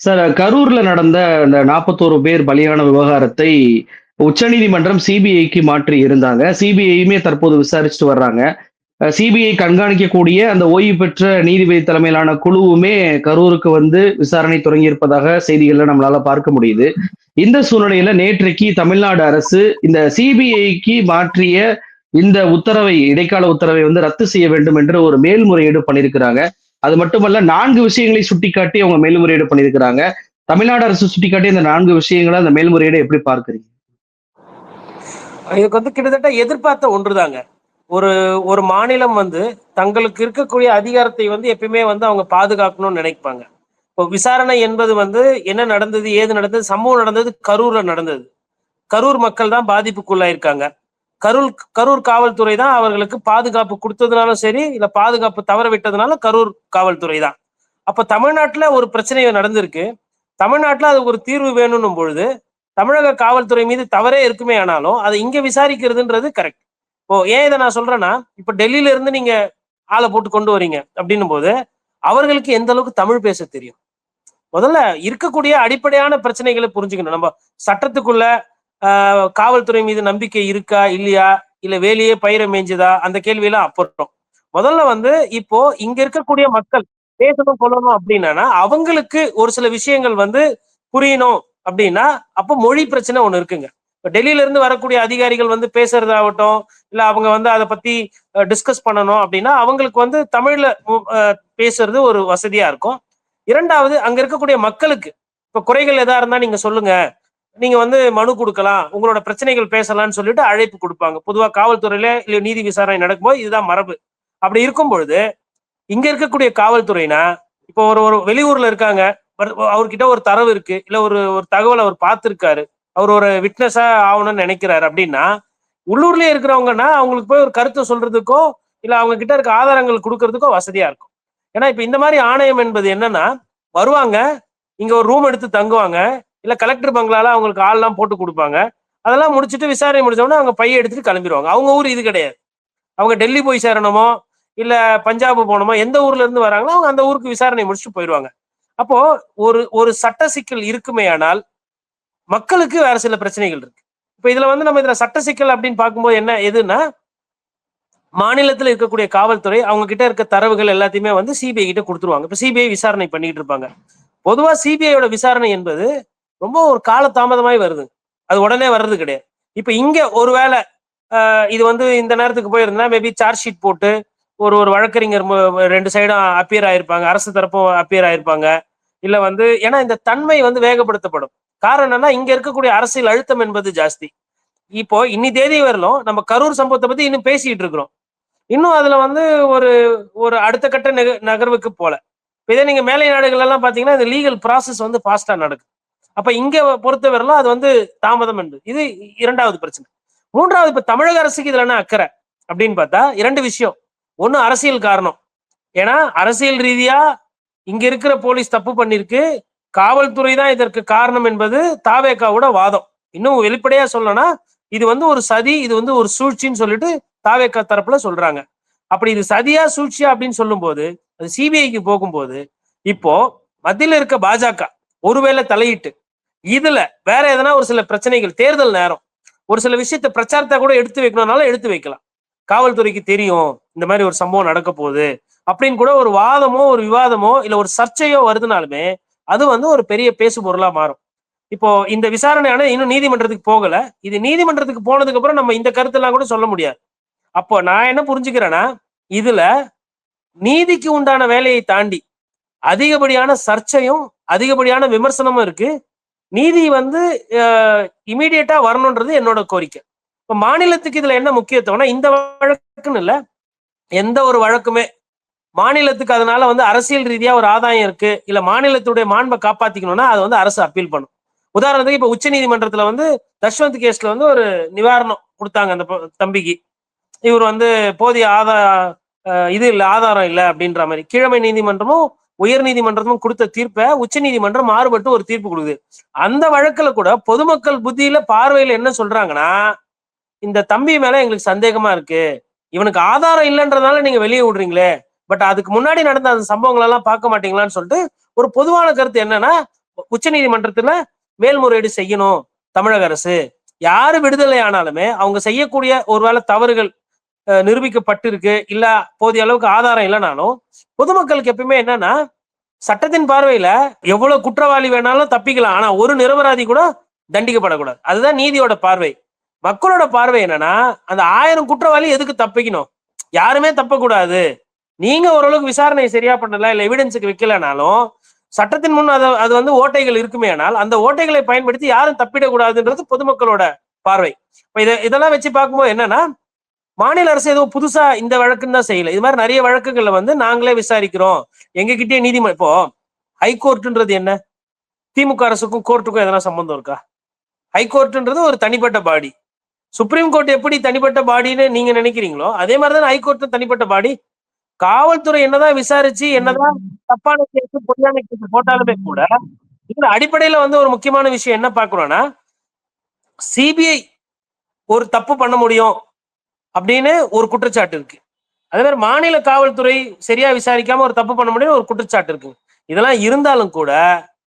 Sir கரூர்ல நடந்த அந்த 41 பேர் பலியான விவகாரத்தை உச்சநீதிமன்றம் சிபிஐக்கு மாற்றி இருந்தாங்க. சிபிஐயுமே தற்போது விசாரிச்சுட்டு வர்றாங்க. சிபிஐ கண்காணிக்கக்கூடிய அந்த ஓய்வு பெற்ற நீதிபதி தலைமையிலான குழுவுமே கரூருக்கு வந்து விசாரணை தொடங்கியிருப்பதாக செய்திகள்ல நம்மளால பார்க்க முடியுது. இந்த சூழ்நிலையில நேற்றைக்கு தமிழ்நாடு அரசு இந்த சிபிஐக்கு மாற்றிய இந்த உத்தரவை இடைக்கால உத்தரவை வந்து ரத்து செய்ய வேண்டும் என்று ஒரு மேல்முறையீடு பண்ணியிருக்கிறாங்க. அது மட்டுமல்ல நான்கு விஷயங்களை சுட்டிக்காட்டி அவங்க மேல்முறையீடு பண்ணியிருக்கிறாங்க. தமிழ்நாடு அரசு சுட்டிக்காட்டி இந்த நான்கு விஷயங்களை அந்த மேல்முறையீடு எப்படி பார்க்கிறீங்க? இதுக்கு வந்து கிட்டத்தட்ட எதிர்பார்த்த ஒன்றுதாங்க. ஒரு ஒரு மாநிலம் வந்து தங்களுக்கு இருக்கக்கூடிய அதிகாரத்தை வந்து எப்பயுமே வந்து அவங்க பாதுகாக்கணும்னு நினைப்பாங்க. இப்போ விசாரணை என்பது வந்து என்ன நடந்தது? ஏது நடந்தது? சம்பவம் நடந்தது கரூர்ல நடந்தது. கரூர் மக்கள் தான் பாதிப்புக்குள்ளாயிருக்காங்க. கரூர் கரூர் காவல்துறை தான் அவர்களுக்கு பாதுகாப்பு கொடுத்ததுனாலும் சரி, இல்ல பாதுகாப்பு தவற விட்டதுனாலும் கரூர் காவல்துறை தான். அப்ப தமிழ்நாட்டுல ஒரு பிரச்சனை நடந்திருக்கு. தமிழ்நாட்டுல அதுக்கு ஒரு தீர்வு வேணும்னும் பொழுது, தமிழக காவல்துறை மீது தவறே இருக்குமே ஆனாலும், அதை இங்க விசாரிக்கிறதுன்றது கரெக்ட். இப்போ ஏன் இதை நான் சொல்றேன்னா, இப்ப டெல்லியில இருந்து நீங்க ஆளை போட்டு கொண்டு வரீங்க அப்படின்னும்போது, அவர்களுக்கு எந்த அளவுக்கு தமிழ் பேச தெரியும்? முதல்ல இருக்கக்கூடிய அடிப்படையான பிரச்சனைகளை புரிஞ்சுக்கணும். நம்ம சட்டத்துக்குள்ள காவல்துறை மீது நம்பிக்கை இருக்கா? இல்லையா? இல்ல வேலையே பயிர மேய்ஞ்சதா? அந்த கேள்வியெல்லாம் அப்புறம். முதல்ல வந்து இப்போ இங்க இருக்கக்கூடிய மக்கள் பேசணும், கொள்ளணும் அப்படின்னா, அவங்களுக்கு ஒரு சில விஷயங்கள் வந்து புரியணும் அப்படின்னா, அப்போ மொழி பிரச்சனை ஒண்ணு இருக்குங்க. இப்போ டெல்லியில இருந்து வரக்கூடிய அதிகாரிகள் வந்து பேசுறதாகட்டும், இல்ல அவங்க வந்து அதை பத்தி டிஸ்கஸ் பண்ணணும் அப்படின்னா, அவங்களுக்கு வந்து தமிழ்ல பேசுறது ஒரு வசதியா இருக்கும். இரண்டாவது அங்க இருக்கக்கூடிய மக்களுக்கு, இப்ப குறைகள் எதா இருந்தா நீங்க சொல்லுங்க. நீங்க வந்து மனு கொடுக்கலாம் உங்களோட பிரச்சனைகள் பேசலாம்னு சொல்லிட்டு அழைப்பு கொடுப்பாங்க பொதுவா காவல்துறையில இல்ல நீதி விசாரணை நடக்கும்போது இதுதான் மரபு. அப்படி இருக்கும் பொழுது, இங்க இருக்கக்கூடிய காவல்துறைனா இப்போ ஒரு ஒரு வெளியூர்ல இருக்காங்க. அவர்கிட்ட ஒரு தரவு இருக்கு. இல்ல ஒரு ஒரு தகவல் அவர் பார்த்திருக்காரு. அவர் ஒரு விட்னஸா ஆகணும்னு நினைக்கிறாரு அப்படின்னா, உள்ளூர்லயே இருக்கிறவங்கன்னா, அவங்களுக்கு போய் ஒரு கருத்தை சொல்றதுக்கோ, இல்ல அவங்க கிட்ட இருக்க ஆதாரங்கள் கொடுக்கறதுக்கோ வசதியா இருக்கும். ஏன்னா, இப்ப இந்த மாதிரி ஆணையம் என்பது என்னன்னா, வருவாங்க, இங்க ஒரு ரூம் எடுத்து தங்குவாங்க. இல்லை கலெக்டர் பங்களால அவங்களுக்கு ஆள்லாம் போட்டு கொடுப்பாங்க அதெல்லாம் முடிச்சுட்டு விசாரணை முடிச்ச அவங்க பையை எடுத்துட்டு கிளம்பிருவாங்க. அவங்க ஊர் இது கிடையாது. அவங்க டெல்லி போய் சேரணுமோ, இல்லை பஞ்சாப் போகணுமோ எந்த ஊர்ல இருந்து வராங்களோ, அவங்க அந்த ஊருக்கு விசாரணை முடிச்சுட்டு போயிடுவாங்க அப்போ ஒரு ஒரு சட்ட சிக்கல் இருக்குமே ஆனால் மக்களுக்கு வேற சில பிரச்சனைகள் இருக்கு. இப்போ இதுல வந்து நம்ம இதுல சட்ட சிக்கல் அப்படின்னு பார்க்கும்போது என்ன எதுன்னா, மாநிலத்தில் இருக்கக்கூடிய காவல்துறை அவங்க கிட்ட இருக்க தரவுகள் எல்லாத்தையுமே வந்து சிபிஐ கிட்ட கொடுத்துருவாங்க இப்போ சிபிஐ விசாரணை பண்ணிட்டு இருப்பாங்க. பொதுவாக சிபிஐயோட விசாரணை என்பது ரொம்ப ஒரு கால தாமதமாய் வருது. அது உடனே வர்றது கிடையாது. இப்ப இங்க ஒருவேளை இது வந்து இந்த நேரத்துக்கு போயிருந்தா மேபி சார்ஜ் ஷீட் போட்டு ஒரு ஒரு வழக்கறிஞர் ரெண்டு சைடும் அப்பியர் ஆயிருப்பாங்க. அரசு தரப்பும் அப்பியர் ஆயிருப்பாங்க. இல்ல வந்து ஏன்னா இந்த தன்மை வந்து வேகப்படுத்தப்படும். காரணம் என்னன்னா, இங்க இருக்கக்கூடிய அரசியல் அழுத்தம் என்பது ஜாஸ்தி. இப்போ இன்னி தேதி வரலும் நம்ம கரூர் சம்பவத்தை பத்தி இன்னும் பேசிட்டு இருக்கிறோம். இன்னும் அதுல வந்து ஒரு ஒரு அடுத்த கட்ட நக நகர்வுக்கு போல. இதே நீங்க மேலை நாடுகள் எல்லாம் பார்த்தீங்கன்னா, இந்த லீகல் ப்ராசஸ் வந்து ஃபாஸ்டா நடக்கும். அப்ப இங்க பொறுத்தவரையிலும் அது வந்து தாமதம் என்பது. இது இரண்டாவது பிரச்சனை. மூன்றாவது இப்ப தமிழக அரசுக்கு இதுல என்ன அக்கறை அப்படின்னு பார்த்தா இரண்டு விஷயம். ஒண்ணு அரசியல் காரணம். ஏன்னா, அரசியல் ரீதியா இங்க இருக்கிற போலீஸ் தப்பு பண்ணிருக்கு. காவல்துறை தான் இதற்கு காரணம் என்பது தாவேக்காவோட வாதம். இன்னும் வெளிப்படையா சொல்லணும்னா, இது வந்து ஒரு சதி, இது வந்து ஒரு சூழ்ச்சின்னு சொல்லிட்டு தாவேக்கா தரப்புல சொல்றாங்க. அப்படி இது சதியா, சூழ்ச்சியா அப்படின்னு சொல்லும்போது, அது சிபிஐக்கு போகும்போது, இப்போ மத்தியில இருக்க பாஜக ஒருவேளை தலையிட்டு, இதுல வேற எதனா ஒரு சில பிரச்சனைகள் தேர்தல் நேரம். ஒரு சில விஷயத்த பிரச்சாரத்தை கூட எடுத்து வைக்கணும்னாலும் எடுத்து வைக்கலாம். காவல்துறைக்கு தெரியும். இந்த மாதிரி ஒரு சம்பவம் நடக்க போகுது. அப்படின்னு கூட ஒரு வாதமோ, ஒரு விவாதமோ, இல்ல ஒரு சர்ச்சையோ வருதுனாலுமே, அது வந்து ஒரு பெரிய பேசு பொருளா மாறும். இப்போ இந்த விசாரணையானது இன்னும் நீதிமன்றத்துக்கு போகல. இது நீதிமன்றத்துக்கு போனதுக்கு அப்புறம் நம்ம இந்த கருத்தெல்லாம் கூட சொல்ல முடியாது. அப்போ நான் என்ன புரிஞ்சுக்கிறேன்னா, இதுல நீதிக்கு உண்டான வேலையை தாண்டி, அதிகப்படியான சர்ச்சையும், அதிகப்படியான விமர்சனமும் இருக்கு. நீதி வந்து இமீடியட்டா வரணுன்றது என்னோட கோரிக்கை. இப்ப மாநிலத்துக்கு இதுல என்ன முக்கியத்துவம்னா, இந்த வழக்குன்னு இல்ல, எந்த ஒரு வழக்குமே மாநிலத்துக்கு அதனால வந்து அரசியல் ரீதியா ஒரு ஆதாயம் இருக்கு. இல்ல மாநிலத்துடைய மாண்பை காப்பாத்திக்கணும்னா, அதை வந்து அரசு அப்பீல் பண்ணும். உதாரணத்துக்கு இப்ப உச்சநீதிமன்றத்துல வந்து தஷ்வந்த் கேஸ்ல வந்து ஒரு நிவாரணம் கொடுத்தாங்க அந்த தம்பிக்கு. இவர் வந்து போதிய ஆதா இது இல்லை ஆதாரம் இல்லை அப்படின்ற மாதிரி கீழமை நீதிமன்றமும், உயர் நீதிமன்றமும் தீர்ப்பை உச்ச உச்சநீதிமன்றம் மாறுபட்டு ஒரு தீர்ப்பு கொடுக்குது அந்த வழக்குல கூட பொதுமக்கள் புத்தியில, பார்வையில என்ன சொல்றாங்கன்னா, இந்த தம்பி மேல எங்களுக்கு சந்தேகமா இருக்கு. இவனுக்கு ஆதாரம் இல்லைன்றதுனால நீங்க வெளியே விடுறீங்களே. பட் அதுக்கு முன்னாடி நடந்த அந்த சம்பவங்கள் எல்லாம் பார்க்க மாட்டீங்களான்னு சொல்லிட்டு, ஒரு பொதுவான கருத்து என்னன்னா, உச்சநீதிமன்றத்துல மேல்முறையீடு செய்யணும் தமிழக அரசு யாரு விடுதலை ஆனாலுமே அவங்க செய்யக்கூடிய ஒருவேளை தவறுகள் நிரூபிக்கப்பட்டிருக்கு. இல்ல போதிய அளவுக்கு ஆதாரம் இல்லைனாலும் பொதுமக்களுக்கு எப்பயுமே என்னன்னா சட்டத்தின் பார்வையில எவ்வளவு குற்றவாளி வேணாலும் தப்பிக்கலாம். ஆனா ஒரு நிரபராதி கூட தண்டிக்கப்படக்கூடாது. அதுதான் நீதியோட பார்வை. மக்களோட பார்வை என்னன்னா அந்த ஆயிரம் குற்றவாளி எதுக்கு தப்பிக்கணும்? யாருமே தப்பக்கூடாது. நீங்க ஓரளவுக்கு விசாரணை சரியா பண்ணல இல்ல எவிடன்ஸுக்கு வைக்கலனாலும் சட்டத்தின் முன் அது அது வந்து ஓட்டைகள் இருக்குமே ஆனால் அந்த ஓட்டைகளை பயன்படுத்தி யாரும் தப்பிடக்கூடாதுன்றது பொதுமக்களோட பார்வை. இப்ப இதை இதெல்லாம் வச்சு பார்க்கும்போது என்னன்னா மாநில அரசு ஏதோ புதுசா இந்த வழக்குன்னு தான் செய்யல. இது மாதிரி நிறைய வழக்குகள்ல வந்து நாங்களே விசாரிக்கிறோம். எங்ககிட்டயே நீதிமன்றம் இப்போ ஹைகோர்ட்டுன்றது என்ன? திமுக அரசுக்கும் கோர்ட்டுக்கும் எதனா சம்பந்தம் இருக்கா? ஹைகோர்ட்டுன்றது ஒரு தனிப்பட்ட பாடி. சுப்ரீம் கோர்ட் எப்படி தனிப்பட்ட பாடின்னு நீங்க நினைக்கிறீங்களோ அதே மாதிரி தான் ஹைகோர்ட் தனிப்பட்ட பாடி. காவல்துறை என்னதான் விசாரிச்சு என்னதான் தப்பான கேஸ் பொய்யான கேஸ் போட்டாலுமே கூட இதுல அடிப்படையில வந்து ஒரு முக்கியமான விஷயம் என்ன பாக்குறோம்னா சிபிஐ ஒரு தப்பு பண்ண முடியும். அப்படின்னு ஒரு குற்றச்சாட்டு இருக்கு. அதே மாதிரி மாநில காவல்துறை சரியா விசாரிக்காம ஒரு தப்பு பண்ண முடியும் ஒரு குற்றச்சாட்டு இருக்கு. இதெல்லாம் இருந்தாலும் கூட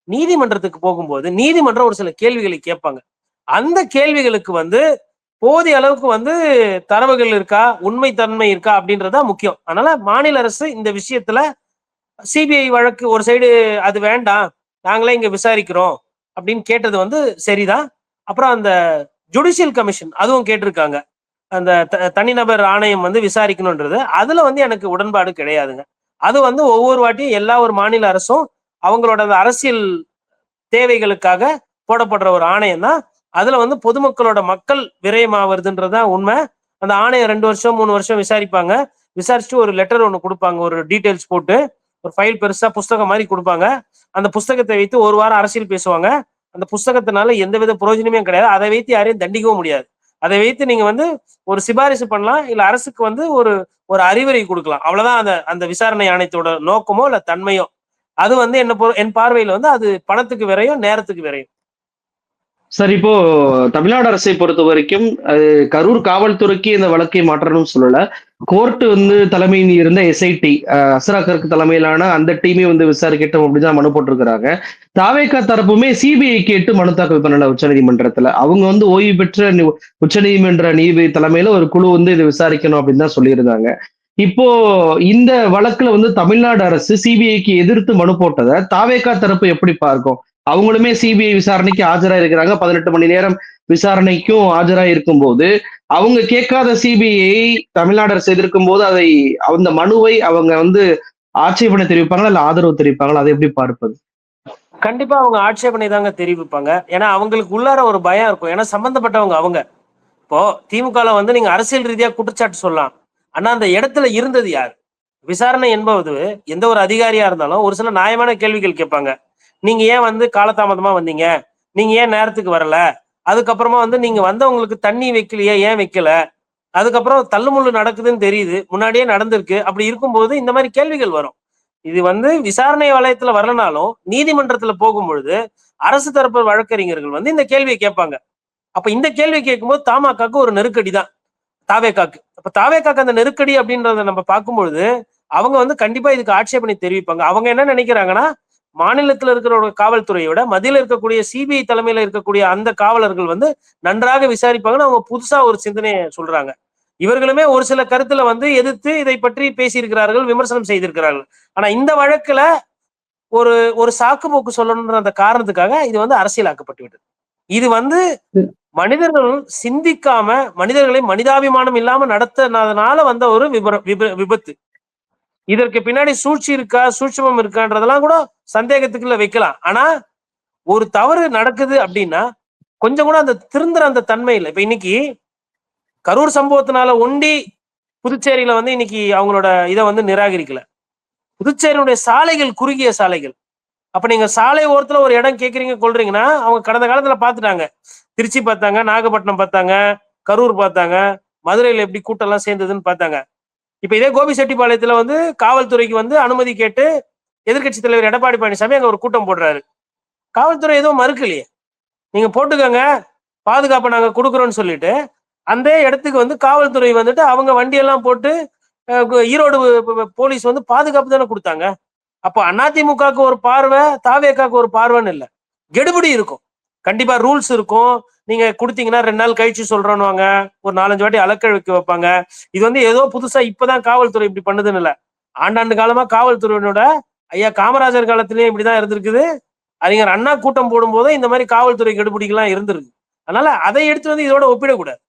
நீதிமன்றத்துக்கு போகும்போது நீதிமன்றம் ஒரு சில கேள்விகளை கேட்பாங்க. அந்த கேள்விகளுக்கு வந்து போதிய அளவுக்கு வந்து தரவுகள் இருக்கா உண்மை தன்மை இருக்கா அப்படின்றதா முக்கியம். அதனால மாநில அரசு இந்த விஷயத்துல சிபிஐ வழக்கு ஒரு சைடு அது வேண்டாம் நாங்களே இங்க விசாரிக்கிறோம் அப்படின்னு கேட்டது வந்து சரிதான். அப்புறம் அந்த ஜுடிஷியல் கமிஷன் அதுவும் கேட்டிருக்காங்க. அந்த த- தனிநபர் ஆணையம் வந்து விசாரிக்கணுன்றது. அதுல வந்து எனக்கு உடன்பாடு கிடையாதுங்க. அது வந்து ஒவ்வொரு வாட்டியும் எல்லா ஒரு மாநில அரசும் அவங்களோட அரசியல் தேவைகளுக்காக போடப்படுற ஒரு ஆணையம் தான். அதுல வந்து பொதுமக்களோட மக்கள் விரயமாவதுன்றதுதான் உண்மை. அந்த ஆணையம் ரெண்டு வருஷம் மூணு வருஷம் விசாரிப்பாங்க. விசாரிச்சுட்டு ஒரு லெட்டர் ஒன்று கொடுப்பாங்க. ஒரு டீட்டெயில்ஸ் போட்டு. ஒரு ஃபைல் பெருசா புஸ்தகம் மாதிரி கொடுப்பாங்க. அந்த புஸ்தகத்தை வைத்து ஒரு வாரம் அரசியல் பேசுவாங்க. அந்த புஸ்தகத்தினால எந்தவித பிரயோஜனமே கிடையாது. அதை வைத்து யாரையும் தண்டிக்கவும் முடியாது. அதை வைத்து நீங்க வந்து ஒரு சிபாரிசு பண்ணலாம் இல்ல அரசுக்கு வந்து ஒரு ஒரு அறிவுரை கொடுக்கலாம். அவ்வளவுதான் அந்த அந்த விசாரணை ஆணையத்தோட நோக்கமோ இல்ல தன்மையோ. அது வந்து என்ன என் பார்வையில வந்து அது பணத்துக்கு விரையும் நேரத்துக்கு விரையும். சார் இப்போ தமிழ்நாடு அரசை பொறுத்த வரைக்கும் அது கரூர் காவல்துறைக்கு இந்த வழக்கை மாற்றணும்னு சொல்லல. கோர்ட் வந்து தலைமையில் இருந்த எஸ்ஐடி அசராக்கருக்கு தலைமையிலான அந்த டீமே வந்து விசாரிக்கட்டும் அப்படிதான் மனு போட்டிருக்கிறாங்க. தாவேக்கா தரப்புமே சிபிஐ கேட்டு மனு தாக்கல் பண்ணல உச்சநீதிமன்றத்துல. அவங்க வந்து ஓய்வு பெற்ற நி- உச்சநீதிமன்ற நீதிபதி தலைமையில ஒரு குழு வந்து இதை விசாரிக்கணும் அப்படின்னு தான் சொல்லியிருந்தாங்க. இப்போ இந்த வழக்குல வந்து தமிழ்நாடு அரசு சிபிஐக்கு எதிர்த்து மனு போட்டதை தாவேக்கா தரப்பு எப்படி பார்க்கும்? அவங்களுமே சிபிஐ விசாரணைக்கு ஆஜரா இருக்கிறாங்க பதினெட்டு மணி நேரம் விசாரணைக்கும் ஆஜரா இருக்கும்போது அவங்க கேட்காத சிபிஐ தமிழ்நாடு அரசு எதிர்க்கும் போது அதை அந்த மனுவை அவங்க வந்து ஆட்சேபனை தெரிவிப்பாங்களா இல்ல ஆதரவு தெரிவிப்பாங்களா? அதை எப்படி பார்ப்பது? கண்டிப்பா அவங்க ஆட்சேபனை தாங்க தெரிவிப்பாங்க. ஏன்னா அவங்களுக்கு உள்ளார ஒரு பயம் இருக்கும். ஏன்னா சம்பந்தப்பட்டவங்க அவங்க. இப்போ திமுகல வந்து நீங்க அரசியல் ரீதியா குற்றச்சாட்டு சொல்லலாம். ஆனா அந்த இடத்துல இருந்தது யார்? விசாரணை என்பது எந்த ஒரு அதிகாரியா இருந்தாலும் ஒரு சில நியாயமான கேள்விகள் கேட்பாங்க. நீங்க ஏன் வந்து காலதாமதமா வந்தீங்க? நீங்க ஏன் நேரத்துக்கு வரல? அதுக்கப்புறமா வந்து நீங்க வந்தவங்களுக்கு தண்ணி வைக்கலையே ஏன் வைக்கல? அதுக்கப்புறம் தள்ளுமுள்ளு நடக்குதுன்னு தெரியுது. முன்னாடியே நடந்திருக்கு. அப்படி இருக்கும்போது இந்த மாதிரி கேள்விகள் வரும். இது வந்து விசாரணை வலயத்துல வரலனாலும் நீதிமன்றத்துல போகும்பொழுது அரசு தரப்பு வழக்கறிஞர்கள் வந்து இந்த கேள்வியை கேட்பாங்க. அப்ப இந்த கேள்வி கேட்கும்போது தாமாக்காக்கு ஒரு நெருக்கடி தான். தாவேக்காக்கு. அப்ப தாவேக்காக்கு அந்த நெருக்கடி அப்படின்றத நம்ம பார்க்கும்பொழுது அவங்க வந்து கண்டிப்பா இதுக்கு ஆட்சேபனை தெரிவிப்பாங்க. அவங்க என்ன நினைக்கிறாங்கன்னா மாநிலத்தில் இருக்கிற ஒரு காவல்துறையோட மத்தியில இருக்கக்கூடிய சிபிஐ தலைமையில இருக்கக்கூடிய அந்த காவலர்கள் வந்து நன்றாக விசாரிப்பாங்கன்னு அவங்க புதுசா ஒரு சிந்தனையை சொல்றாங்க. இவர்களுமே ஒரு சில கருத்துல வந்து எதிர்த்து இதை பற்றி பேசியிருக்கிறார்கள் விமர்சனம் செய்திருக்கிறார்கள். ஆனா இந்த வழக்குல ஒரு ஒரு சாக்கு போக்கு சொல்லணுன்ற அந்த காரணத்துக்காக இது வந்து அரசியலாக்கப்பட்டு விட்டது இது வந்து மனிதர்கள் சிந்திக்காம மனிதர்களை மனிதாபிமானம் இல்லாம நடத்தினதுனால வந்த ஒரு விபர- விப- விபத்து. இதற்கு பின்னாடி சூழ்ச்சி இருக்கா சூட்சமம் இருக்கான்றதெல்லாம் கூட சந்தேகத்துக்குள்ள வைக்கலாம். ஆனா ஒரு தவறு நடக்குது அப்படின்னா கொஞ்சம் கூட அந்த திருந்துற அந்த தன்மை இல்லை. இப்ப இன்னைக்கு கரூர் சம்பவத்தினால ஒண்டி புதுச்சேரியில வந்து இன்னைக்கு அவங்களோட இதை வந்து நிராகரிக்கல. புதுச்சேரியுடைய சாலைகள் குறுகிய சாலைகள். அப்ப நீங்க சாலை ஓரத்துல ஒரு இடம் கேக்குறீங்க கொள்றீங்கன்னா அவங்க கடந்த காலத்துல பாத்துட்டாங்க திருச்சி பார்த்தாங்க நாகப்பட்டினம் பார்த்தாங்க கரூர் பார்த்தாங்க மதுரையில எப்படி கூட்டம் எல்லாம் சேர்ந்ததுன்னு பார்த்தாங்க. இப்ப இதே கோபிச்செட்டிப்பாளையத்துல வந்து காவல்துறைக்கு வந்து அனுமதி கேட்டு எதிர்க்கட்சி தலைவர் எடப்பாடி பழனிசாமி அங்க ஒரு கூட்டம் போடுறாரு. காவல்துறை எதுவும் மறுக்கலையே. நீங்க போட்டுக்கோங்க பாதுகாப்பை நாங்க கொடுக்குறோம்னு சொல்லிட்டு அந்த இடத்துக்கு வந்து காவல்துறை வந்துட்டு அவங்க வண்டியெல்லாம் போட்டு ஈரோடு போலீஸ் வந்து பாதுகாப்பு தானே கொடுத்தாங்க. அப்போ அதிமுகவுக்கு ஒரு பார்வை தாவேக்காக்கு ஒரு பார்வைன்னு இல்லை. கெடுபடி இருக்கும். கண்டிப்பா ரூல்ஸ் இருக்கும். நீங்க கொடுத்தீங்கன்னா ரெண்டு நாள் கழிச்சு சொல்றோன்னு ஒரு நாலஞ்சு வாட்டி அலக்கழிக்க வைப்பாங்க. இது வந்து ஏதோ புதுசா இப்பதான் காவல்துறை இப்படி பண்ணுதுன்னு இல்ல. ஆண்டாண்டு காலமா காவல்துறையினோட ஐயா காமராஜர் காலத்திலயும் இப்படிதான் இருந்திருக்குது. அறிஞர் அண்ணா கூட்டம் போடும்போது இந்த மாதிரி காவல்துறை கெடுபிடிகள்லாம் இருந்திருக்கு. அதனால அதை எடுத்து வந்து இதோட ஒப்பிடக்கூடாது.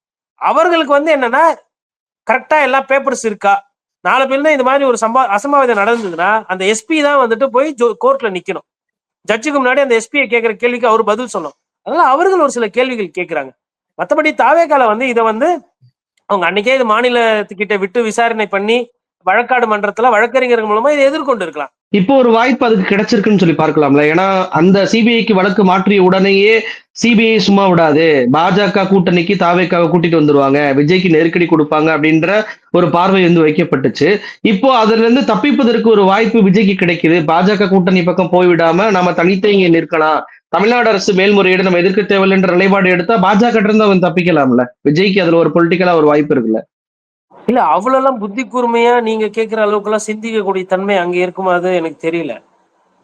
அவர்களுக்கு வந்து என்னன்னா கரெக்டா எல்லா பேப்பர்ஸ் இருக்கா? நாலு பேர் தான் இந்த மாதிரி ஒரு சம்பா அசம்பாவிதம் நடந்ததுன்னா அந்த எஸ்பி தான் வந்துட்டு போய் கோர்ட்ல நிக்கணும். ஜட்ஜுக்கு முன்னாடி அந்த எஸ்பியை கேட்கிற கேள்விக்கு அவர் பதில் சொல்லணும். அதனால அவர்கள் ஒரு சில கேள்விகள் கேட்கிறாங்க மற்றபடி தாவேக்கால வந்து இதை வந்து அவங்க அன்னைக்கே இது மாநிலத்துக்கிட்ட விட்டு விசாரணை பண்ணி வழக்காடு மன்றத்துல வழக்கறிஞர்கள் மூலமா இதை எதிர்கொண்டு இருக்கலாம். இப்போ ஒரு வாய்ப்பு அதுக்கு கிடைச்சிருக்குன்னு சொல்லி பார்க்கலாம்ல. ஏன்னா அந்த சிபிஐக்கு வழக்கு மாற்றிய உடனேயே சிபிஐ சும்மா விடாது. பாஜக கூட்டணிக்கு தாவேக்காவை கூட்டிட்டு வந்துருவாங்க. விஜய்க்கு நெருக்கடி கொடுப்பாங்க அப்படின்ற ஒரு பார்வை வந்து வைக்கப்பட்டுச்சு. இப்போ அதுல இருந்து தப்பிப்பதற்கு ஒரு வாய்ப்பு விஜய்க்கு கிடைக்குது. பாஜக கூட்டணி பக்கம் போய்விடாம நம்ம தனித்து இங்க நிற்கலாம். தமிழ்நாடு அரசு மேல்முறையீடு நம்ம எதிர்க்க தேவையில்லைன்ற நிலைப்பாடு எடுத்தா பாஜக இருந்து அவன் தப்பிக்கலாம்ல? விஜய்க்கு அதுல ஒரு பொலிட்டிக்கலா ஒரு வாய்ப்பு இருக்குல்ல? இல்ல அவ்வளவு புத்தி கூர்மையா நீங்க கேட்கிற அளவுக்கு எல்லாம் சிந்திக்கக்கூடிய தன்மை அங்க இருக்குமா அது எனக்கு தெரியல.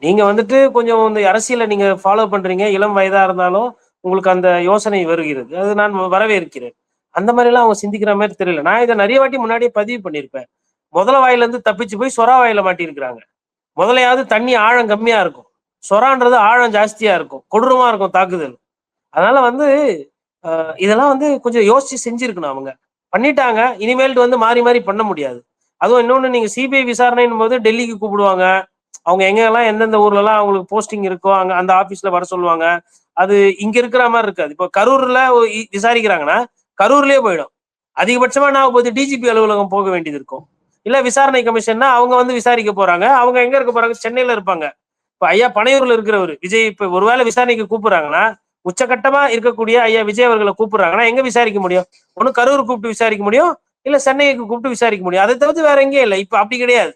நீங்க வந்துட்டு கொஞ்சம் இந்த அரசியலை நீங்க ஃபாலோ பண்றீங்க இளம் வயதா இருந்தாலும் உங்களுக்கு அந்த யோசனை வருகிறது. அது நான் வரவேற்கிறேன். அந்த மாதிரி எல்லாம் அவங்க சிந்திக்கிற மாதிரி தெரியல. நான் இதை நிறைய வாட்டி முன்னாடியே பதிவு பண்ணியிருப்பேன். முதல வாயில இருந்து தப்பிச்சு போய் சொரா வாயில மாட்டியிருக்கிறாங்க. முதலையாவது தண்ணி ஆழம் கம்மியா இருக்கும். சொரான்றது ஆழம் ஜாஸ்தியா இருக்கும். கொடூரமா இருக்கும் தாக்குதல். அதனால வந்து இதெல்லாம் வந்து கொஞ்சம் யோசிச்சு செஞ்சிருக்கணும் அவங்க. பண்ணிட்டாங்க இனிமேல்ட்டு வந்து மாறி மாறி பண்ண முடியாது. அதுவும் இன்னொன்று நீங்க சிபிஐ விசாரணையின் போது டெல்லிக்கு கூப்பிடுவாங்க. அவங்க எங்கெல்லாம் எந்தெந்த ஊர்லலாம் அவங்களுக்கு போஸ்டிங் இருக்கோ அங்க அந்த ஆபீஸ்ல வர சொல்லுவாங்க. அது இங்க இருக்கிற மாதிரி இருக்காது. இப்போ கரூர்ல விசாரிக்கிறாங்கன்னா கரூர்லயே போயிடும். அதிகபட்சமா நான் போது டிஜிபி அலுவலகம் போக வேண்டியது இருக்கும். இல்ல விசாரணை கமிஷன்னா அவங்க வந்து விசாரிக்க போறாங்க. அவங்க எங்க இருக்க போறாங்க? சென்னையில இருப்பாங்க. இப்ப ஐயா பனையூர்ல இருக்கிறவர் விஜய் இப்ப ஒருவேளை விசாரணைக்கு கூப்பிடுறாங்கன்னா உச்சகட்டமா இருக்கக்கூடிய ஐயா விஜய் அவர்களை கூப்பிடுறாங்கன்னா எங்க விசாரிக்க முடியும்? ஒண்ணு கரூர் கூப்பிட்டு விசாரிக்க முடியும்? இல்ல சென்னைக்கு கூப்பிட்டு விசாரிக்க முடியும்? அதை தவிர்த்து வேற எங்கேயும் இல்லை. இப்ப அப்படி கிடையாது.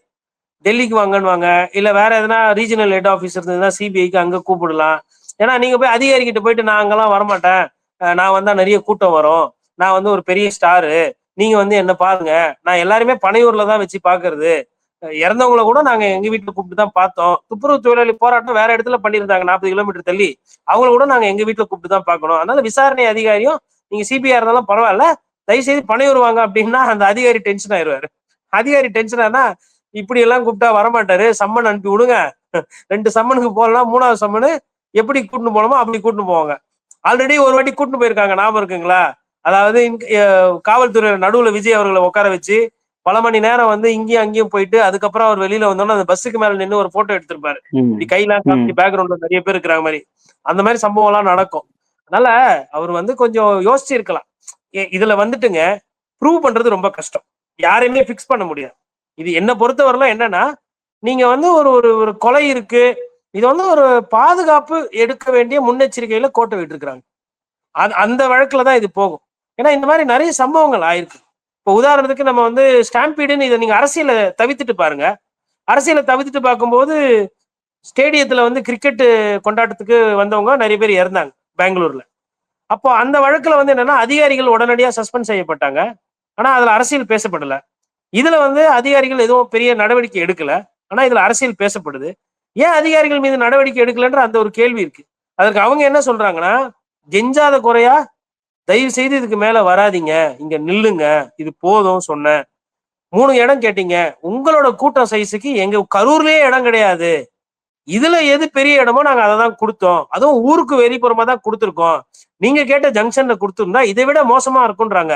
டெல்லிக்கு வாங்கன்னுவாங்க. இல்ல வேற எதனா ரீஜனல் ஹெட் ஆஃபீஸ் இருந்ததுன்னா சிபிஐக்கு அங்க கூப்பிடலாம். ஏன்னா நீங்க போய் அதிகாரிகிட்ட போயிட்டு நான் அங்கெல்லாம் வரமாட்டேன். நான் வந்தா நிறைய கூட்டம் வரும். நான் வந்து ஒரு பெரிய ஸ்டாரு நீங்க வந்து என்ன பாருங்க. நான் எல்லாருமே பனையூர்ல தான் வச்சு பாக்குறது. இறந்தவங்களை கூட நாங்க எங்க வீட்டுல கூப்பிட்டு தான் பார்த்தோம். துப்புரவு தொழிலாளி போராட்டம் வேற இடத்துல பண்ணியிருந்தாங்க நாற்பது கிலோமீட்டர் தள்ளி. அவங்கள கூட நாங்க எங்க வீட்டுல கூப்பிட்டு தான் பார்க்கணும். அதனால விசாரணை அதிகாரியும் நீங்க சிபிஐ இருந்தாலும் பரவாயில்ல. தயவுசெய்து பணி வாங்க அப்படின்னா அந்த அதிகாரி டென்ஷன் ஆயிடுவாரு அதிகாரி டென்ஷன் ஆனா இப்படி எல்லாம் கூப்பிட்டா வரமாட்டாரு. சம்மன் அனுப்பி விடுங்க. ரெண்டு சம்மனுக்கு போகலாம் மூணாவது சம்மனு எப்படி கூட்டிட்டு போனோமோ அப்படி கூட்டிட்டு போவாங்க. ஆல்ரெடி ஒரு வாட்டி கூட்டிட்டு போயிருக்காங்க ஞாபகம் இருக்குங்களா? அதாவது காவல்துறை நடுவுல விஜய் அவர்களை உட்கார வச்சு பல மணி நேரம் வந்து இங்கேயும் அங்கேயும் போயிட்டு அதுக்கப்புறம் அவர் வெளியில வந்தோம்னா அந்த பஸ்ஸுக்கு மேல நின்று ஒரு போட்டோ எடுத்திருப்பாரு. இப்படி கையெல்லாம் காமிச்சு பேக்ரவுண்ட்ல நிறைய பேர் இருக்கிற மாதிரி. அந்த மாதிரி சம்பவம் எல்லாம் நடக்கும். அதனால அவர் வந்து கொஞ்சம் யோசிச்சு இருக்கலாம் இதுல வந்துட்டுங்க ப்ரூவ் பண்றது ரொம்ப கஷ்டம். யாரையுமே பிக்ஸ் பண்ண முடியாது. இது என்ன பொறுத்தவரைலாம் என்னன்னா நீங்க வந்து ஒரு ஒரு ஒரு கொலை இருக்கு. இது வந்து ஒரு பாதுகாப்பு எடுக்க வேண்டிய முன்னெச்சரிக்கையில கோட்டை விட்டுருக்காங்க அது அந்த வழக்குல தான் இது போகும். ஏன்னா இந்த மாதிரி நிறைய சம்பவங்கள் ஆயிருக்கு. இப்போ உதாரணத்துக்கு நம்ம வந்து ஸ்டாம்பீடுன்னு இதை நீங்கள் அரசியலை தவித்துட்டு பாருங்க. அரசியலை தவித்துட்டு பார்க்கும்போது ஸ்டேடியத்தில் வந்து கிரிக்கெட்டு கொண்டாட்டத்துக்கு வந்தவங்க நிறைய பேர் இறந்தாங்க பெங்களூரில். அப்போ அந்த வழக்கில் வந்து என்னன்னா அதிகாரிகள் உடனடியாக சஸ்பெண்ட் செய்யப்பட்டாங்க. ஆனால் அதில் அரசியல் பேசப்படல. இதில் வந்து அதிகாரிகள் எதுவும் பெரிய நடவடிக்கை எடுக்கலை. ஆனால் இதில் அரசியல் பேசப்படுது. ஏன் அதிகாரிகள் மீது நடவடிக்கை எடுக்கலன்ற அந்த ஒரு கேள்வி இருக்கு. அதற்கு அவங்க என்ன சொல்றாங்கன்னா கெஞ்சாத குறையா தயவு செய்து இதுக்கு மேல வராதிங்க. இங்க நில்லுங்க. இது போதும் சொன்னேன். மூணு இடம் கேட்டீங்க. உங்களோட கூட்டம் சைஸுக்கு எங்க கரூர்லயே இடம் கிடையாது. இதுல எது பெரிய இடமோ நாங்க அதை தான் கொடுத்தோம். அதுவும் ஊருக்கு வெளிப்புறமா தான் கொடுத்துருக்கோம். நீங்க கேட்ட ஜங்ஷன்ல கொடுத்துருந்தா இதை விட மோசமா இருக்கும்ன்றாங்க.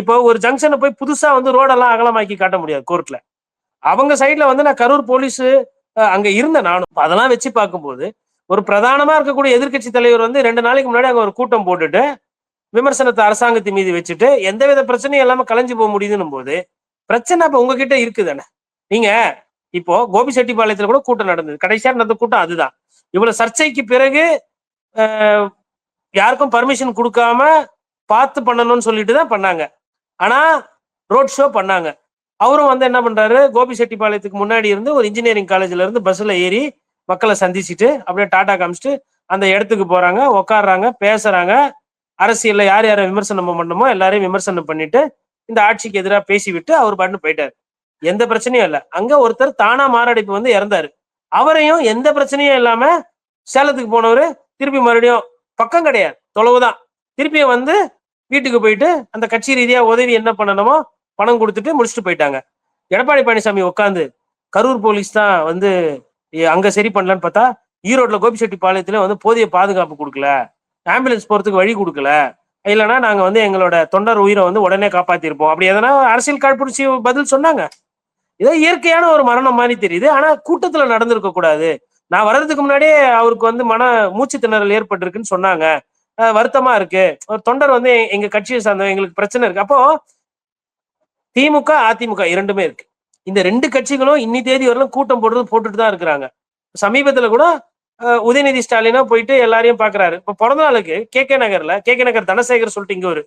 இப்போ ஒரு ஜங்ஷனை போய் புதுசா வந்து ரோடெல்லாம் அகலமாக்கி காட்ட முடியாது கோர்ட்ல அவங்க சைட்ல வந்து நான் கரூர் போலீஸ் அங்க இருந்தேன் நானும். அதெல்லாம் வச்சு பார்க்கும்போது ஒரு பிரதானமா இருக்கக்கூடிய எதிர்கட்சி தலைவர் வந்து ரெண்டு நாளைக்கு முன்னாடி அங்க ஒரு கூட்டம் போட்டுட்டு விமர்சனத்தை அரசாங்கத்தின் மீது வச்சுட்டு எந்தவித பிரச்சனையும் இல்லாம கலைஞ்சு போக முடியுதுன்னும் போது பிரச்சனை அப்ப உங்ககிட்ட இருக்குதானே? நீங்க இப்போ கோபிசெட்டிப்பாளையத்துல கூட கூட்டம் நடந்தது. கடைசியா நடந்த கூட்டம் அதுதான். இவ்வளவு சர்ச்சைக்கு பிறகு யாருக்கும் பர்மிஷன் கொடுக்காம பார்த்து பண்ணணும்னு சொல்லிட்டு தான் பண்ணாங்க. ஆனா ரோட் ஷோ பண்ணாங்க. அவரும் வந்து என்ன பண்றாரு? கோபிசெட்டிப்பாளையத்துக்கு முன்னாடி இருந்து ஒரு இன்ஜினியரிங் காலேஜ்ல இருந்து பஸ்ல ஏறி மக்களை சந்திச்சுட்டு அப்படியே டாடா காமிச்சிட்டு அந்த இடத்துக்கு போறாங்க உக்காடுறாங்க பேசுறாங்க. அரசியல்ல யார் யாரை விமர்சனம் பண்ணணுமோ எல்லாரையும் விமர்சனம் பண்ணிட்டு இந்த ஆட்சிக்கு எதிராக பேசிவிட்டு அவர் பாட்டு போயிட்டாரு. எந்த பிரச்சனையும் இல்லை. அங்க ஒருத்தர் தானா மாரடைப்பு வந்து இறந்தாரு. அவரையும் எந்த பிரச்சனையும் இல்லாம சேலத்துக்கு போனவர் திருப்பி மறுபடியும் பக்கம் கிடையாது. தொலைவுதான். திருப்பியும் வந்து வீட்டுக்கு போயிட்டு அந்த கட்சி ரீதியா உதவி என்ன பண்ணணுமோ பணம் கொடுத்துட்டு முடிச்சுட்டு போயிட்டாங்க. எடப்பாடி பழனிசாமி உட்காந்து கரூர் போலீஸ் தான் வந்து அங்க சரி பண்ணலான்னு பார்த்தா ஈரோட்ல கோபிச்செட்டிப்பாளையத்துல வந்து போதிய பாதுகாப்பு கொடுக்கல. ஆம்புலன்ஸ் போறதுக்கு வழி கொடுக்கல. இல்லைன்னா நாங்க வந்து எங்களோட தொண்டர் உயிரை வந்து உடனே காப்பாத்திருப்போம். அப்படி எதனா அரசியல் காழ்ப்புணர்ச்சி பதில் சொன்னாங்க. இதோ இயற்கையான ஒரு மரணம் மாதிரி தெரியுது. ஆனா கூட்டத்துல நடந்திருக்க கூடாது. நான் வர்றதுக்கு முன்னாடியே அவருக்கு வந்து மன மூச்சு திணறல் ஏற்பட்டிருக்குன்னு சொன்னாங்க. வருத்தமா இருக்கு. ஒரு தொண்டர் வந்து எங்க கட்சியை சார்ந்தவங்க எங்களுக்கு பிரச்சனை இருக்கு. அப்போ திமுக அதிமுக இரண்டுமே இருக்கு. இந்த ரெண்டு கட்சிகளும் இன்னி தேதி வரலும் கூட்டம் போடுறது போட்டுட்டு தான் இருக்கிறாங்க. சமீபத்துல கூட உதயநிதி ஸ்டாலினா போயிட்டு எல்லாரையும் பாக்குறாரு. இப்ப பிறந்த நாளுக்கு கே கே நகர்ல கே கே நகர் தனசேகர் சொல்லிட்டு இங்க ஒரு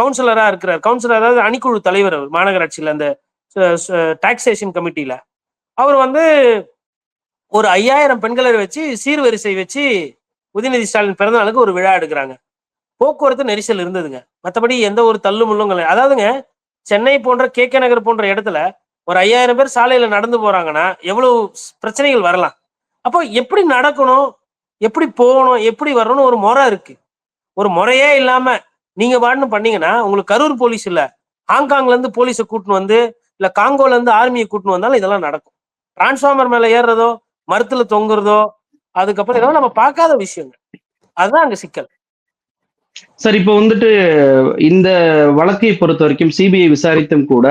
கவுன்சிலரா இருக்கிறார். கவுன்சிலர் அதாவது அணிக்குழு தலைவர் அவர் மாநகராட்சியில அந்த டாக்ஸேஷன் கமிட்டியில அவர் வந்து ஒரு ஐயாயிரம் பெண்களை வச்சு சீர்வரிசை வச்சு உதயநிதி ஸ்டாலின் பிறந்த நாளுக்கு ஒரு விழா எடுக்கிறாங்க. போக்குவரத்து நெரிசல் இருந்ததுங்க. மற்றபடி எந்த ஒரு தள்ளு முள்ளும் கிடையாது. அதாவதுங்க சென்னை போன்ற கே கே நகர் போன்ற இடத்துல ஒரு ஐயாயிரம் பேர் சாலையில நடந்து போறாங்கன்னா எவ்வளவு பிரச்சனைகள் வரலாம். அப்போ எப்படி நடக்கணும்? எப்படி போகணும்? எப்படி வரணும்னு ஒரு முறை இருக்கு. ஒரு முறையே இல்லாம நீங்க வாடணும் பண்ணீங்கன்னா உங்களுக்கு கரூர் போலீஸ் இல்ல ஹாங்காங்ல இருந்து போலீஸை கூட்டின்னு வந்து இல்ல காங்கோல இருந்து ஆர்மியை கூட்டின்னு வந்தாலும் இதெல்லாம் நடக்கும். டிரான்ஸ்ஃபார்மர் மேல ஏறுறதோ மரத்துல தொங்குறதோ அதுக்கப்புறம் இதெல்லாம் நம்ம பார்க்காத விஷயங்கள். அதுதான் அங்க சிக்கல். சார் இப்போ வந்துட்டு இந்த வழக்கை பொறுத்த வரைக்கும் சிபிஐ விசாரித்தும் கூட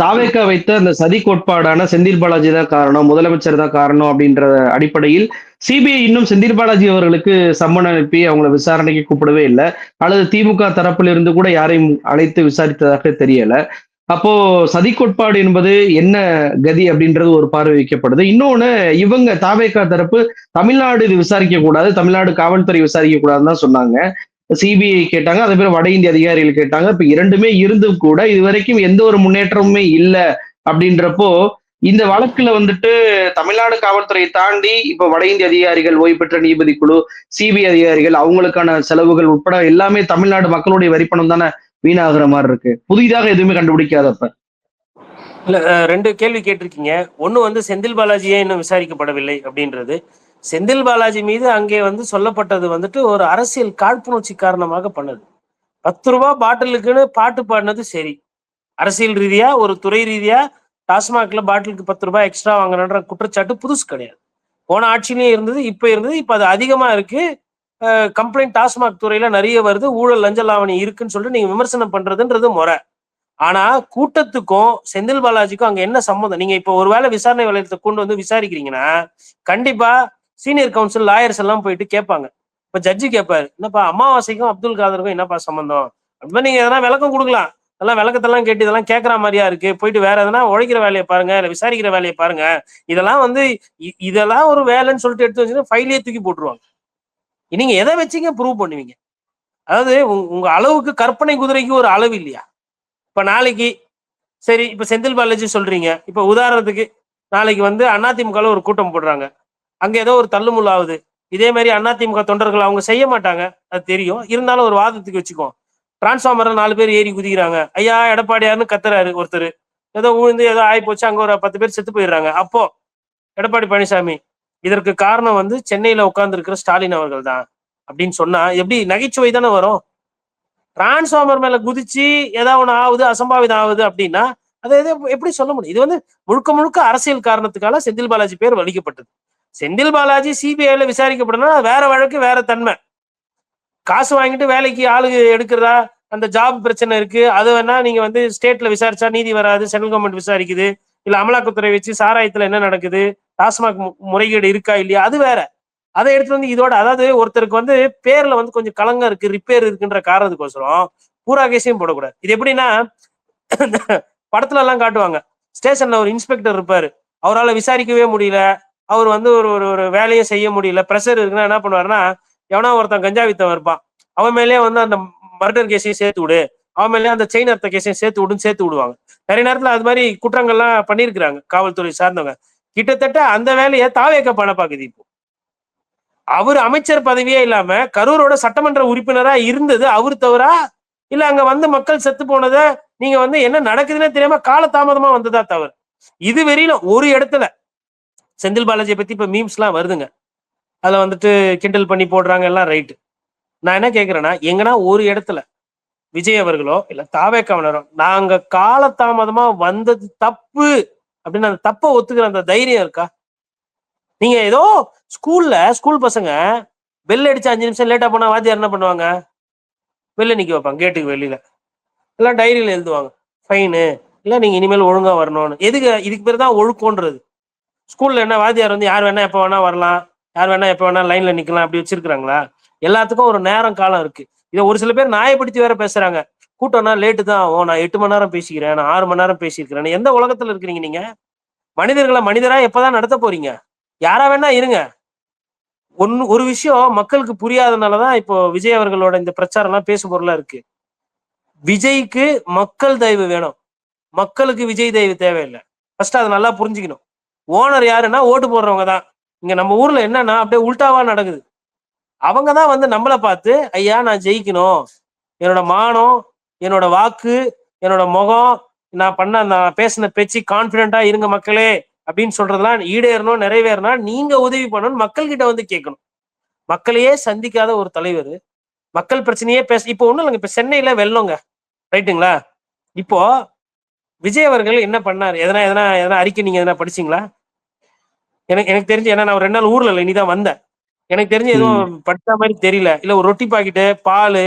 தாவேக்கா வைத்த அந்த சதி கோட்பாடான செந்தில் பாலாஜி தான் காரணம் முதலமைச்சர் தான் காரணம் அப்படின்ற அடிப்படையில் சிபிஐ இன்னும் செந்தில் பாலாஜி அவர்களுக்கு சம்மன் அனுப்பி அவங்கள விசாரணைக்கு கூப்பிடவே இல்லை. அல்லது திமுக தரப்பிலிருந்து கூட யாரையும் அழைத்து விசாரித்ததாக தெரியல. அப்போ சதி கோட்பாடு என்பது என்ன கதி அப்படின்றது ஒரு பார்வை வைக்கப்படுது. இன்னொன்னு இவங்க தாவேக்கா தரப்பு தமிழ்நாடு இது விசாரிக்க கூடாது தமிழ்நாடு காவல்துறை விசாரிக்க கூடாதுன்னு தான் சொன்னாங்க. சிபிஐ கேட்டாங்க அதே பேர் வட இந்திய அதிகாரிகள் கேட்டாங்க. இப்ப இரண்டுமே இருந்தும் கூட இதுவரைக்கும் எந்த ஒரு முன்னேற்றமுமே இல்ல அப்படின்றப்போ இந்த வழக்குல வந்துட்டு தமிழ்நாடு காவல்துறையை தாண்டி இப்ப வட இந்திய அதிகாரிகள் ஓய்வு பெற்ற நீதிபதி குழு சிபிஐ அதிகாரிகள் அவங்களுக்கான செலவுகள் உட்பட எல்லாமே தமிழ்நாடு மக்களுடைய வரிப்பணம் தானே வீணாகிற மாதிரி இருக்கு. புதிதாக எதுவுமே கண்டுபிடிக்காதப்ப இல்ல அஹ், ரெண்டு கேள்வி கேட்டிருக்கீங்க. ஒண்ணு வந்து செந்தில் பாலாஜியே இன்னும் விசாரிக்கப்படவில்லை அப்படின்றது. செந்தில் பாலாஜி மீது அங்கே வந்து சொல்லப்பட்டது வந்துட்டு ஒரு அரசியல் காழ்ப்புணர்ச்சி காரணமாக பண்ணது. பத்து ரூபா பாட்டிலுக்குன்னு பாட்டு பாடினது சரி. அரசியல் ரீதியா ஒரு துறை ரீதியா டாஸ்மாக்ல பாட்டிலுக்கு பத்து ரூபாய் எக்ஸ்ட்ரா வாங்கினன்ற குற்றச்சாட்டு புதுசு கிடையாது. போன ஆட்சியிலையும் இருந்தது இப்ப இருந்தது இப்ப அது அதிகமா இருக்கு. கம்ப்ளைண்ட் டாஸ்மாக் துறையில நிறைய வருது ஊழல் லஞ்ச லாவணி இருக்குன்னு சொல்லிட்டு நீங்க விமர்சனம் பண்றதுன்றது முறை. ஆனா கூட்டத்துக்கும் செந்தில் பாலாஜிக்கும் அங்க என்ன சம்மந்தம்? நீங்க இப்ப ஒருவேளை விசாரணை வளையத்தை கொண்டு வந்து விசாரிக்கிறீங்கன்னா கண்டிப்பா சீனியர் கவுன்சில் லாயர்ஸ் எல்லாம் போயிட்டு கேட்பாங்க. இப்ப ஜட்ஜி கேட்பாரு என்னப்பா அமாவாசைக்கும் அப்துல் காதருக்கும் என்னப்பா சம்பந்தம்? அப்படி நீங்க எதனா விளக்கம் கொடுக்கலாம். அதெல்லாம் விளக்கத்தெல்லாம் கேட்டு இதெல்லாம் கேட்கற மாதிரியா இருக்கு. போயிட்டு வேற எதனா உழைக்கிற வேலையை பாருங்க இல்ல விசாரிக்கிற வேலையை பாருங்க. இதெல்லாம் வந்து இதெல்லாம் ஒரு வேலைன்னு சொல்லிட்டு எடுத்து வச்சுன்னா ஃபைலே தூக்கி போட்டுருவாங்க. நீங்க எதை வச்சீங்க ப்ரூவ் பண்ணுவீங்க. அதாவது உங்க- உங்க அளவுக்கு கற்பனை குதிரைக்கு ஒரு அளவு இல்லையா? இப்ப நாளைக்கு சரி இப்ப செந்தில் பாலாஜி சொல்றீங்க. இப்ப உதாரணத்துக்கு நாளைக்கு வந்து அதிமுகல ஒரு கூட்டம் போடுறாங்க. அங்க ஏதோ ஒரு தள்ளுமுள் ஆகுது இதே மாதிரி அதிமுக தொண்டர்கள் அவங்க செய்ய மாட்டாங்க. அது தெரியும். இருந்தாலும் ஒரு வாதத்துக்கு வச்சுக்கோ டிரான்ஸ்ஃபார்மர் நாலு பேர் ஏறி குதிக்கிறாங்க. ஐயா எடப்பாடியார்னு கத்துறாரு ஒருத்தர். ஏதோ உழுந்து ஏதோ ஆகி போச்சு அங்க ஒரு பத்து பேர் செத்து போயிடுறாங்க. அப்போ எடப்பாடி பழனிசாமி இதற்கு காரணம் வந்து சென்னையில உட்கார்ந்து இருக்கிற ஸ்டாலின் அவர்கள் தான் அப்படின்னு சொன்னா எப்படி நகைச்சுவை தானே வரும்? டிரான்ஸ்ஃபார்மர் மேல குதிச்சு ஏதாவது ஒண்ணு ஆகுது அசம்பாவிதம் ஆகுது அப்படின்னா அதை எப்படி சொல்ல முடியும்? இது வந்து முழுக்க முழுக்க அரசியல் காரணத்துக்காக செந்தில் பாலாஜி பேர் வலிக்கப்பட்டது. செந்தில் பாலாஜி சிபிஐல விசாரிக்கப்படணும் வேற வழக்கு வேற தன்மை. காசு வாங்கிட்டு வேலைக்கு ஆளு எடுக்கிறதா? அந்த ஜாப் பிரச்சனை இருக்கு. அது வேணா நீங்க வந்து ஸ்டேட்ல விசாரிச்சா நீதி வராது சென்ட்ரல் கவர்மெண்ட் விசாரிக்குது. இல்ல அமலாக்கத்துறை வச்சு சாராயத்துல என்ன நடக்குது? டாஸ்மாக் மு- முறைகேடு இருக்கா இல்லையா? அது வேற. அதை எடுத்து வந்து இதோட அதாவது ஒருத்தருக்கு வந்து பேர்ல வந்து கொஞ்சம் கலங்கம் இருக்கு ரிப்பேர் இருக்குன்ற காரணத்துக்கோசரம் பூரா கேஸையும் போடக்கூடாது. இது எப்படின்னா படத்துல எல்லாம் காட்டுவாங்க. ஸ்டேஷன்ல ஒரு இன்ஸ்பெக்டர் இருப்பாரு. அவரால் விசாரிக்கவே முடியல. அவர் வந்து ஒரு ஒரு ஒரு வேலையும் செய்ய முடியல. ப்ரெஷர் இருக்குன்னா என்ன பண்ணுவாருன்னா எவனா ஒருத்தன் கஞ்சா வித்தவன் இருப்பான். அவன் மேலேயே வந்து அந்த மர்டர் கேஸையும் சேர்த்து விடு. அவன் மேலேயே அந்த செயின் அர்த்த கேஸையும் சேர்த்து விடுன்னு சேர்த்து விடுவாங்க. நிறைய நேரத்துல அது மாதிரி குற்றங்கள்லாம் பண்ணியிருக்கிறாங்க காவல்துறை சார்ந்தவங்க. கிட்டத்தட்ட அந்த வேலையை தாவேக்க பண்ண பாக்குது இப்போ. அவர் அமைச்சர் பதவியே இல்லாம கரூரோட சட்டமன்ற உறுப்பினரா இருந்தது அவர் தவிரா இல்ல அங்க வந்து மக்கள் செத்து போனதை நீங்க வந்து என்ன நடக்குதுன்னே தெரியாம காலதாமதமா வந்ததா தவறு? இது வெறியில ஒரு இடத்துல செந்தில் பாலாஜியை பத்தி இப்ப மீம்ஸ்லாம் வருதுங்க. அதில் வந்துட்டு கிண்டல் பண்ணி போடுறாங்க எல்லாம் ரைட்டு நான் என்ன கேட்குறேன்னா எங்கன்னா ஒரு இடத்துல விஜய் அவர்களோ இல்ல தாவேக்கவனரோ நாங்க காலதாமதமா வந்தது தப்பு அப்படின்னு அந்த தப்பை ஒத்துக்கிற அந்த தைரியம் இருக்கா? நீங்க ஏதோ ஸ்கூல்ல ஸ்கூல் பசங்க பெல் அடிச்சு அஞ்சு நிமிஷம் லேட்டா போனா வாத்தியார் என்ன பண்ணுவாங்க? வெளில நிக்க வைப்பாங்க கேட்டுக்கு வெளியில. எல்லாம் டைரியில எழுதுவாங்க. ஃபைனு இல்லை நீங்க இனிமேல் ஒழுங்கா வரணும்னு. எதுக்கு இதுக்கு பேர் தான் ஒழுக்கம்ன்றது ஸ்கூல்ல என்ன வாத்தியார் வந்து யார் வேணா எப்போ வேணா வரலாம் யார் வேணா எப்போ வேணா லைன்ல நிக்கலாம் அப்படி வச்சிருக்கிறாங்களா? எல்லாத்துக்கும் ஒரு நேரம் காலம் இருக்கு. இதை ஒரு சில பேர் நியாயப்படுத்தி வேற பேசுறாங்க. கூட்டம்னா லேட்டு தான் ஆகும். நான் எட்டு மணி நேரம் பேசிக்கிறேன் நான் ஆறு மணி நேரம் பேசியிருக்கிறேன். எந்த உலகத்துல இருக்கிறீங்க நீங்க? மனிதர்களை மனிதரா எப்பதான் நடத்த போறீங்க? யாரா வேணா இருங்க. ஒன்னு ஒரு விஷயம் மக்களுக்கு புரியாதனாலதான் இப்போ விஜய் அவர்களோட இந்த பிரச்சாரம் எல்லாம் பேசு பொருளா இருக்கு. விஜய்க்கு மக்கள் தயவு வேணும். மக்களுக்கு விஜய் தயவு தேவையில்லை. ஃபர்ஸ்ட் அதை நல்லா புரிஞ்சுக்கணும். ஓனர் யாருன்னா ஓட்டு போடுறவங்க தான். இங்க நம்ம ஊர்ல என்னன்னா அப்படியே உல்டாவா நடக்குது. அவங்க தான் வந்து நம்மளை பார்த்து ஐயா நான் ஜெயிக்கணும். என்னோட மானம் என்னோட வாக்கு என்னோட முகம் நான் பண்ண நான் பேசின பேச்சு கான்பிடண்டா இருங்க மக்களே அப்படின்னு சொல்றதெல்லாம் ஈடேறணும் நிறைவேறணும். நீங்க உதவி பண்ணணும் மக்கள் கிட்ட வந்து கேட்கணும். மக்களையே சந்திக்காத ஒரு தலைவர். மக்கள் பிரச்சனையே பேச இப்போ ஒண்ணும் இல்லைங்க. இப்ப சென்னையில வெள்ளங்க ரைட்டுங்களா? இப்போ விஜய் அவர்கள் என்ன பண்ணாரு? எதனா எதனா எதனா அறிக்கை நீங்க எதனா படிச்சீங்களா? எனக்கு எனக்கு தெரிஞ்சு ஏன்னா நான் ஒரு ரெண்டு நாள் ஊர்ல இல்லை இனிதான் வந்தேன். எனக்கு தெரிஞ்சு எதுவும் படிச்ச மாதிரி தெரியல. இல்ல ஒரு ரொட்டி பாக்கெட்டு பால்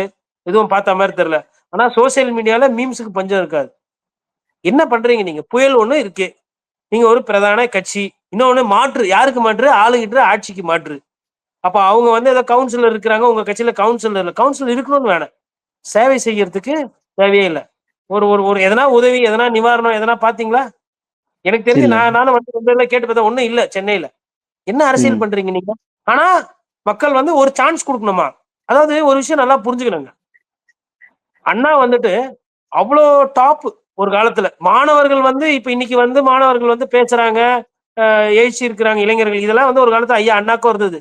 எதுவும் பார்த்த மாதிரி தெரியல. ஆனா சோசியல் மீடியால மீம்ஸுக்கு பஞ்சம் இருக்காது. என்ன பண்றீங்க நீங்க? புயல் ஒண்ணு இருக்கு. நீங்க ஒரு பிரதான கட்சி இன்னொன்னு மாற்று. யாருக்கு மாற்று? ஆளுகிட்ட ஆட்சிக்கு மாற்று. அப்ப அவங்க வந்து ஏதோ கவுன்சிலர் இருக்கிறாங்க உங்க கட்சியில கவுன்சிலர் இல்லை. கவுன்சிலர் இருக்கணும்னு வேணாம். சேவை செய்யறதுக்கு தேவையே இல்லை. ஒரு ஒரு ஒரு எதனா உதவி எதனா நிவாரணம் எதனா பாத்தீங்களா? எனக்கு தெரிஞ்சு. நான் நானும் வந்து ரொம்ப கேட்டு பார்த்தா ஒண்ணும் இல்ல சென்னையில. என்ன அரசியல். பண்றீங்க நீங்க? ஆனா மக்கள் வந்து ஒரு சான்ஸ் கொடுக்கணுமா? அதாவது ஒரு விஷயம் நல்லா புரிஞ்சுக்கணுங்க. அண்ணா வந்துட்டு அவ்வளோ டாப் ஒரு காலத்துல. மாணவர்கள் வந்து இப்ப இன்னைக்கு வந்து மாணவர்கள் வந்து பேசுறாங்க எழுச்சி இருக்கிறாங்க இளைஞர்கள். இதெல்லாம் வந்து ஒரு காலத்துல ஐயா அண்ணாக்கும் இருந்தது.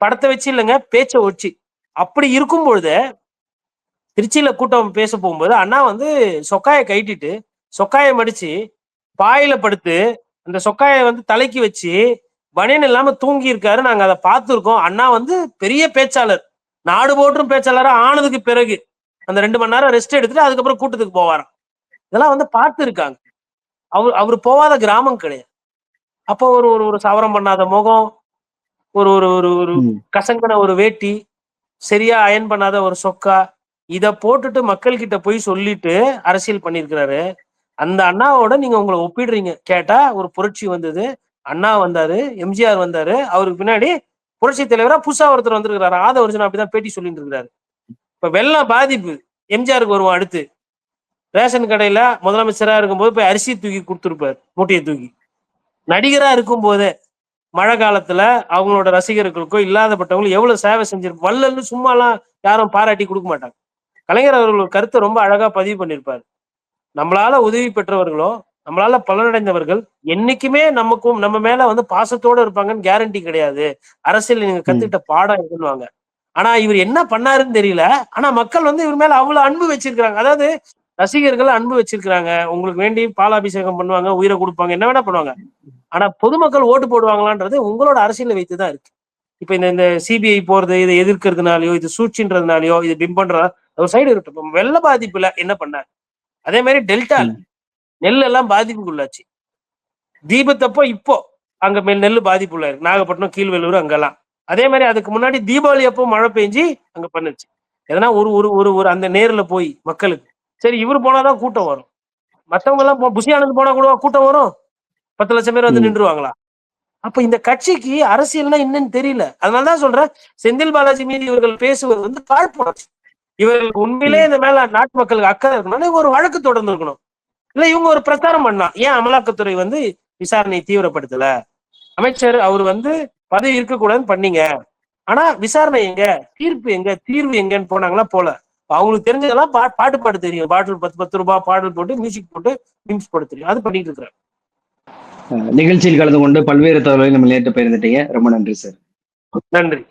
படத்தை வச்சு இல்லைங்க பேச்சை வச்சு. அப்படி இருக்கும் பொழுது திருச்சியில கூட்டம் பேச போகும்போது அண்ணா வந்து சொக்காயை கைட்டிட்டு சொக்காயை மடிச்சு பாயில படுத்து அந்த சொக்காயை வந்து தலைக்கு வச்சு பனியன் இல்லாம தூங்கி இருக்காரு நாங்க அதை பார்த்துருக்கோம். அண்ணா வந்து பெரிய பேச்சாளர். நாடு போற்றும் பேச்சாளரா ஆனதுக்கு பிறகு அந்த ரெண்டு மணி நேரம் ரெஸ்ட் எடுத்துட்டு அதுக்கப்புறம் கூட்டத்துக்கு போவாராம். இதெல்லாம் வந்து பார்த்து இருக்காங்க அவர் அவர் போகாத கிராமம் கிடையாது. அப்போ ஒரு ஒரு ஒரு சவரம் பண்ணாத முகம் ஒரு ஒரு ஒரு ஒரு. கசங்கின ஒரு வேட்டி சரியா அயன் பண்ணாத ஒரு சொக்கா இத போட்டுட்டு மக்கள் கிட்ட போய் சொல்லிட்டு அரசியல் பண்ணியிருக்கிறாரு அந்த அண்ணாவோட நீங்க உங்களை ஒப்பிடுறீங்க. கேட்டா ஒரு புரட்சி வந்தது. அண்ணா வந்தாரு எம்ஜிஆர் வந்தாரு. அவருக்கு பின்னாடி புரட்சி தலைவரா புதுசா ஒருத்தர் வந்திருக்கிறாரு. ஆதவர்ஜன் அப்படிதான் பேட்டி சொல்லிட்டு இருக்கிறாரு இப்ப வெள்ளம் பாதிப்பு. எம்ஜிஆருக்கு வருவோம் அடுத்து. ரேஷன் கடையில முதலமைச்சரா இருக்கும்போது போய் அரிசி தூக்கி கொடுத்துருப்பாரு மூட்டையை தூக்கி. நடிகரா இருக்கும் போதே மழை காலத்துல அவங்களோட ரசிகர்களுக்கோ இல்லாதப்பட்டவங்களும் எவ்வளவு சேவை செஞ்சிருப்பாங்க வல்லல்னு சும்மாலாம் யாரும் பாராட்டி கொடுக்க மாட்டாங்க. கலைஞர் அவர்கள் கருத்தை ரொம்ப அழகா பதிவு பண்ணியிருப்பாரு. நம்மளால உதவி பெற்றவர்களோ நம்மளால பலனடைந்தவர்கள் என்னைக்குமே நமக்கும் நம்ம மேல வந்து பாசத்தோட இருப்பாங்கன்னு கேரண்டி கிடையாது. அரசியல் நீங்க கத்துக்கிட்ட பாடம் எதுன்னுவாங்க. ஆனா இவர் என்ன பண்ணாருன்னு தெரியல. ஆனா மக்கள் வந்து இவர் மேல அவ்வளவு அன்பு வச்சிருக்காங்க அதாவது ரசிகர்கள் அன்பு வச்சிருக்காங்க உங்களுக்கு வேண்டி பாலாபிஷேகம் பண்ணுவாங்க உயிரை கொடுப்பாங்க என்ன வேணா பண்ணுவாங்க. ஆனா பொதுமக்கள் ஓட்டு போடுவாங்களான்றது உங்களோட அரசியலை வைத்துதான் இருக்கு. இப்ப இந்த இந்த சிபிஐ போறது இதை எதிர்க்கிறதுனாலயோ இது சூழ்ச்சின்றதுனாலயோ இது பிம்பன்ற ஒரு சைடு இருக்கு இப்ப வெள்ள பாதிப்புல என்ன பண்ணார் அதே மாதிரி டெல்டா. நெல் எல்லாம் பாதிப்புக்குள்ளாச்சு. தீபத்தப்போ இப்போ அங்க மேல் நெல் பாதிப்புள்ள இருக்கு. நாகப்பட்டினம் கீழ்வெள்ளூர் அங்கெல்லாம். அதே மாதிரி அதுக்கு முன்னாடி தீபாவளி அப்போ மழை பெஞ்சு அங்க பண்ணுச்சு. எதனா ஒரு ஒரு ஒரு ஒரு அந்த நேர்ல போய் மக்களுக்கு. சரி இவர் போனாதான் கூட்டம் வரும். மத்தவங்க எல்லாம் புஷி ஆனந்த் போனா கூட கூட்டம் வரும்? பத்து லட்சம் பேர் வந்து. நின்றுவாங்களா? அப்ப இந்த கட்சிக்கு அரசியல்னா என்னன்னு தெரியல. அதனாலதான் சொல்றேன் செந்தில் பாலாஜி மீது இவர்கள் பேசுவது வந்து காழ்ப்புணர்ச்சி. இவர்களுக்கு உண்மையிலே இந்த மேல நாட்டு மக்களுக்கு அக்கறை இருக்கணும்னா ஒரு வழக்கு தொடர்ந்து இருக்கணும். இல்ல இவங்க ஒரு பிரச்சாரம் பண்ணலாம் ஏன் அமலாக்கத்துறை வந்து விசாரணையை தீவிரப்படுத்தல? அமைச்சர் அவர் வந்து பதவி இருக்கக்கூடாதுன்னு பண்ணீங்க. ஆனா விசாரணை எங்க? தீர்ப்பு எங்க? தீர்வு எங்கன்னு போனாங்களா போல. அவங்களுக்கு தெரிஞ்சதெல்லாம் பா பாட்டு பாட்டு தெரியும். பாட்டில் பத்து பத்து ரூபாய் பாடல் போட்டு மியூசிக் போட்டு மீம்ஸ் போட தெரியும். அது பண்ணிட்டு இருக்கிறாங்க நிகழ்ச்சியில் கலந்து கொண்டு பல்வேறு தகவல்களை நம்ம நேற்று பகிர்ந்துட்டீங்க. ரொம்ப நன்றி சார். நன்றி.